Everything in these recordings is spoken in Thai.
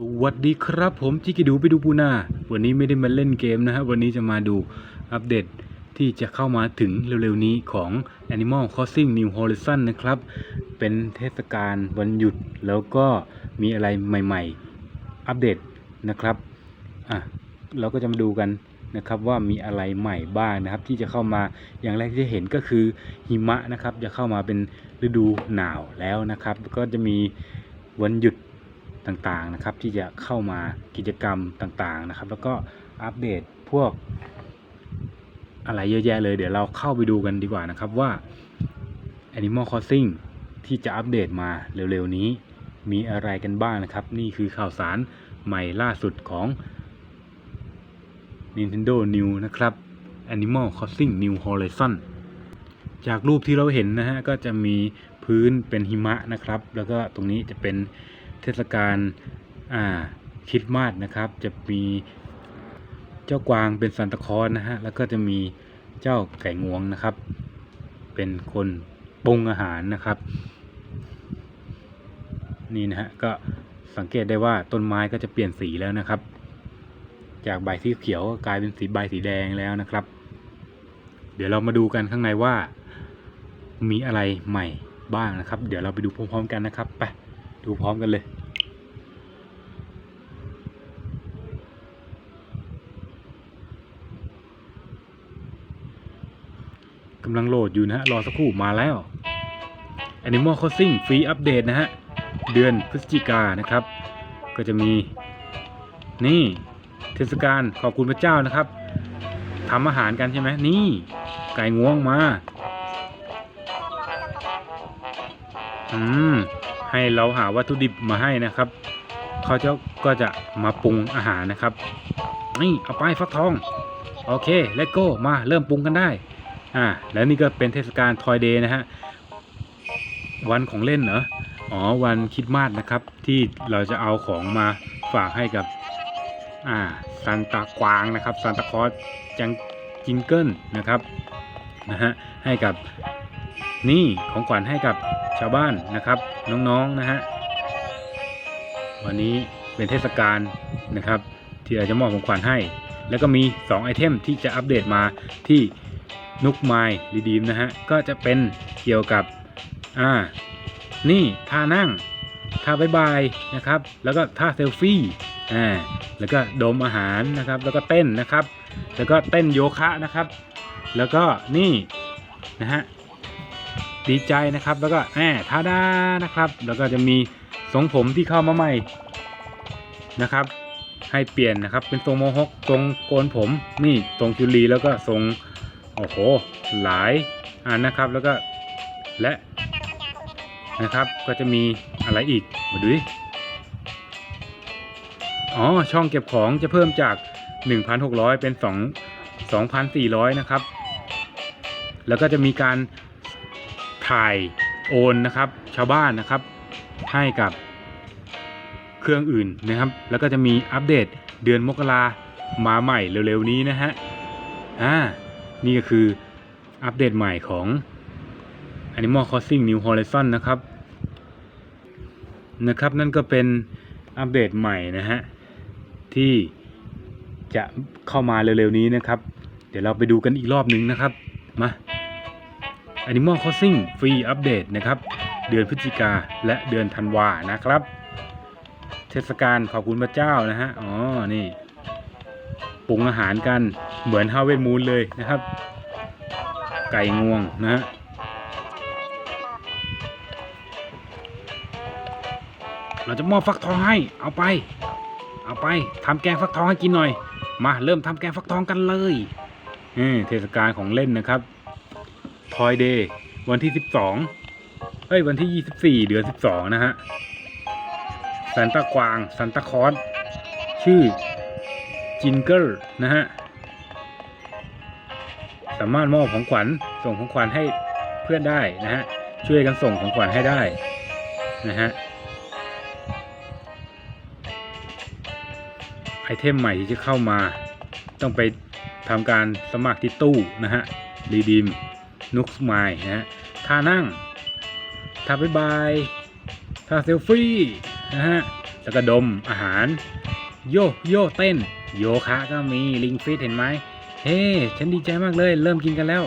สวัสดีครับผมจิกิดูไปดูปูนาวันนี้ไม่ได้มาเล่นเกมนะฮะวันนี้จะมาดูอัปเดตที่จะเข้ามาถึงเร็วๆนี้ของ Animal Crossing New Horizon นะครับ เป็นเทศกาลวันหยุดแล้วก็มีอะไรใหม่ๆ อัปเดตนะครับอะเราก็จะมาดูกันนะครับว่ามีอะไรใหม่บ้างนะครับ ที่จะเข้ามาอย่างแรกที่จะเห็นก็คือหิมะนะครับ จะเข้ามาเป็นฤดูหนาวแล้วนะครับ ก็จะมีวันหยุด ต่างๆนะครับ ที่จะเข้ามากิจกรรมต่างๆนะครับ แล้วก็อัปเดตพวกอะไรเยอะแยะเลย เดี๋ยวเราเข้าไปดูกันดีกว่านะครับว่า Animal Crossing ที่จะอัปเดตมาเร็วๆนี้ มีอะไรกันบ้างนะครับ นี่คือข่าวสารใหม่ล่าสุดของ Nintendo New นะครับ Animal Crossing New Horizon จากรูปที่เราเห็นนะฮะก็จะมีพื้นเป็นหิมะนะครับ แล้วก็ตรงนี้จะเป็น เทศกาลคริดมาสนะครับ จะมีเจ้ากวางเป็นซันตาคอสนะฮะแล้วก็จะมีเจ้าไก่งวงนะครับ เป็นคนปรุงอาหารนะครับ นี่นะฮะก็สังเกตได้ว่าต้นไม้ก็จะเปลี่ยนสีแล้วนะครับ จากใบที่เขียวกลายเป็นสีใบสีแดงแล้วนะครับ เดี๋ยวเรามาดูกันข้างในว่า มีอะไรใหม่บ้างนะครับ เดี๋ยวเราไปดูพร้อมๆกันนะครับไปดูพร้อมกันเลย กำลังโหลดอยู่นะฮะ รอสักครู่มาแล้ว Animal Crossing ฟรีอัปเดตนะฮะ เดือนพฤศจิกานนะครับ ก็จะมีนี่เทศกาลขอบคุณพระเจ้านะครับทำอาหารกันใช่ไหมนี่ ไก่งวงมา อืม ให้เราหาวัตถุดิบมาให้นะครับ เขาจะก็จะมาปรุงอาหารนะครับ นี่ เอาไปฟักทอง โอเค เลตโก้มาเริ่มปรุงกันได้ อ่าแล้วนี่ก็เป็นเทศกาลทอยเดย์นะฮะวันของเล่นเหรออ๋อวันคิดมาสนะครับ ที่เราจะเอาของมาฝากให้กับอ่าซันตากวางนะครับซันตาคอสจังจิงเกิลนะครับนะฮะให้กับนี่ของขวัญให้กับชาวบ้านนะครับ น้องๆนะฮะวันนี้เป็นเทศกาลนะครับ ที่เราจะมอบของขวัญให้ แล้วก็มี 2 ไอเทมที่จะอัปเดตมาที่ นุกไมล์รีดีมนะฮะ ก็จะเป็นเกี่ยวกับ อ่า นี่ท่านั่งท่าบายบายนะครับ แล้วก็ท่าเซลฟี่ อ่า แล้วก็ดมอาหารนะครับ แล้วก็เต้นนะครับ แล้วก็เต้นโยคะนะครับ แล้วก็นี่นะฮะ ดีใจนะครับ แล้วก็แหมท่าดา นะครับ แล้วก็จะมีทรงผมที่เข้ามาใหม่นะครับ ให้เปลี่ยนนะครับ เป็นทรงโมฮอคทรงโกนผม นี่ทรงจุลีแล้วก็ทรง โอ้โห หลายอันนะครับ แล้วก็และนะครับ ก็จะมีอะไรอีก มาดูดิ อ๋อ ช่องเก็บของจะเพิ่มจาก 1,600 เป็น 2 2,400 นะครับ แล้วก็จะมีการถ่ายโอนนะครับ ชาวบ้านนะครับ ให้กับเครื่องอื่นนะครับ แล้วก็จะมีอัปเดตเดือนมกรามาใหม่เร็วๆนี้นะฮะ อ่า นี่ก็คืออัปเดตใหม่ของ Animal Crossing New Horizon นะครับ นะครับนั่นก็เป็นอัปเดตใหม่นะฮะ ที่จะเข้ามาเร็วๆนี้นะครับ เดี๋ยวเราไปดูกันอีกรอบนึงนะครับ มา Animal Crossing ฟรีอัปเดตนะครับ เดือนพฤศจิกาและเดือนธันวานะครับ เทศกาลขอบคุณพระเจ้านะฮะ อ๋อ นี่ปรุงอาหารกัน เหมือนฮาเวดมูนเลยนะครับ ไก่งวงนะฮะเราจะมอบฟักทองให้ เอาไป เอาไปทำแกงฟักทองให้กินหน่อย มาเริ่มทำแกงฟักทองกันเลยเทศกาลของเล่นนะครับทอยเดย์วันที่ 12เอ้ย วันที่ 24 เดือน 12 นะฮะซันตากวางซันตาคอสชื่อจินเกิลนะฮะ สามารถมอบของขวัญส่งของขวัญให้เพื่อนได้นะฮะช่วยกันส่งของขวัญให้ได้นะฮะไอเทมใหม่ที่จะเข้ามาต้องไปทำการสมัครที่ตู้นะฮะรีดีมนุกสมายนะฮะท่านั่งท่าบายบายท่าเซลฟี่นะฮะแล้วก็ดมอาหาร โยโยเต้น โยคะก็มีลิงฟิตเห็นไหม เฮ้ฉันดีใจมากเลย เริ่มกินกันแล้ว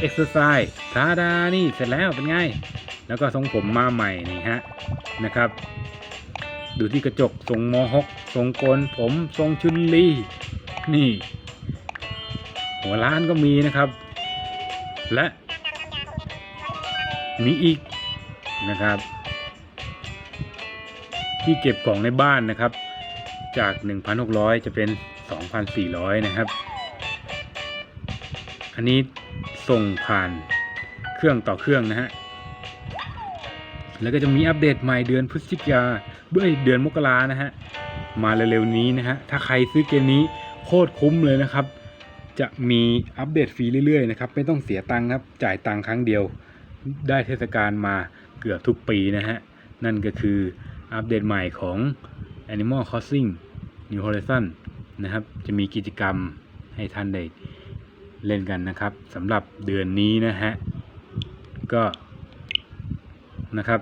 เอ็กซ์ไซส์ทาดานี่เสร็จแล้วเป็นไง แล้วก็ทรงผมมาใหม่นี่ฮะนะครับ ดูที่กระจกทรงโมฮกทรงโกนผมทรงชุนลีนี่ หัวล้านก็มีนะครับ และ มีอีกนะครับ ที่เก็บของในบ้านนะครับ จาก 1,600 จะเป็น 2,400 นะครับ อันนี้ส่งผ่านเครื่องต่อเครื่องนะฮะ แล้วก็จะมีอัปเดตใหม่เดือนพฤศจิกาเอ้ยเดือนมกรานะฮะ มาเร็วๆนี้นะฮะ ถ้าใครซื้อเกมนี้โคตรคุ้มเลยนะครับ จะมีอัปเดตฟรีเรื่อยๆนะครับ ไม่ต้องเสียตังค์ครับ จ่ายตังค์ครั้งเดียว ได้เทศกาลมาเกือบทุกปีนะฮะ นั่นก็คืออัปเดตใหม่ของ Animal Crossing New Horizon นะครับ จะมีกิจกรรมให้ท่านได้ เล่นกันนะครับสำหรับเดือนนี้นะฮะก็นะครับ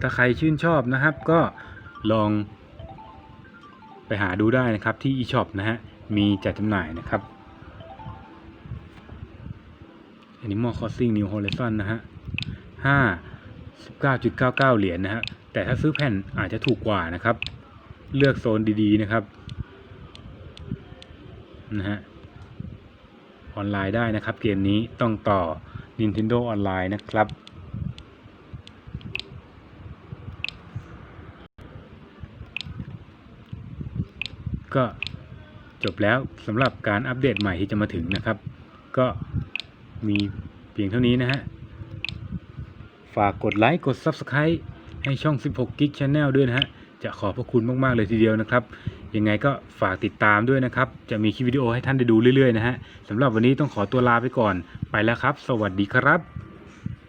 ถ้าใครชื่นชอบนะครับก็ลองไปหาดูได้นะครับที่ eShop นะฮะ มีจัดจำหน่ายนะครับ Animal Crossing New Horizon นะฮะห้าสิบเก้าจุดเก้าเก้าเหรียญนะฮะ แต่ถ้าซื้อแผ่นอาจจะถูกกว่านะครับ เลือกโซนดีๆนะครับ นะฮะออนไลน์ได้นะครับ เกมนี้ต้องต่อ Nintendo ออนไลน์นะครับ ก็จบแล้วสำหรับการอัปเดตใหม่ที่จะมาถึงนะครับ ก็มีเพียงเท่านี้นะฮะ ฝากกดไลค์กด Subscribe ให้ช่อง 16 g i g Channel ด้วยนะฮะ จะขอบพระคุณมาก ๆ เลยทีเดียวนะครับ ยังไงก็ฝากติดตามด้วยนะครับ จะมีคลิปวิดีโอให้ท่านได้ดูเรื่อยๆนะฮะสำหรับวันนี้ต้องขอตัวลาไปก่อน ไปแล้วครับ สวัสดีครับ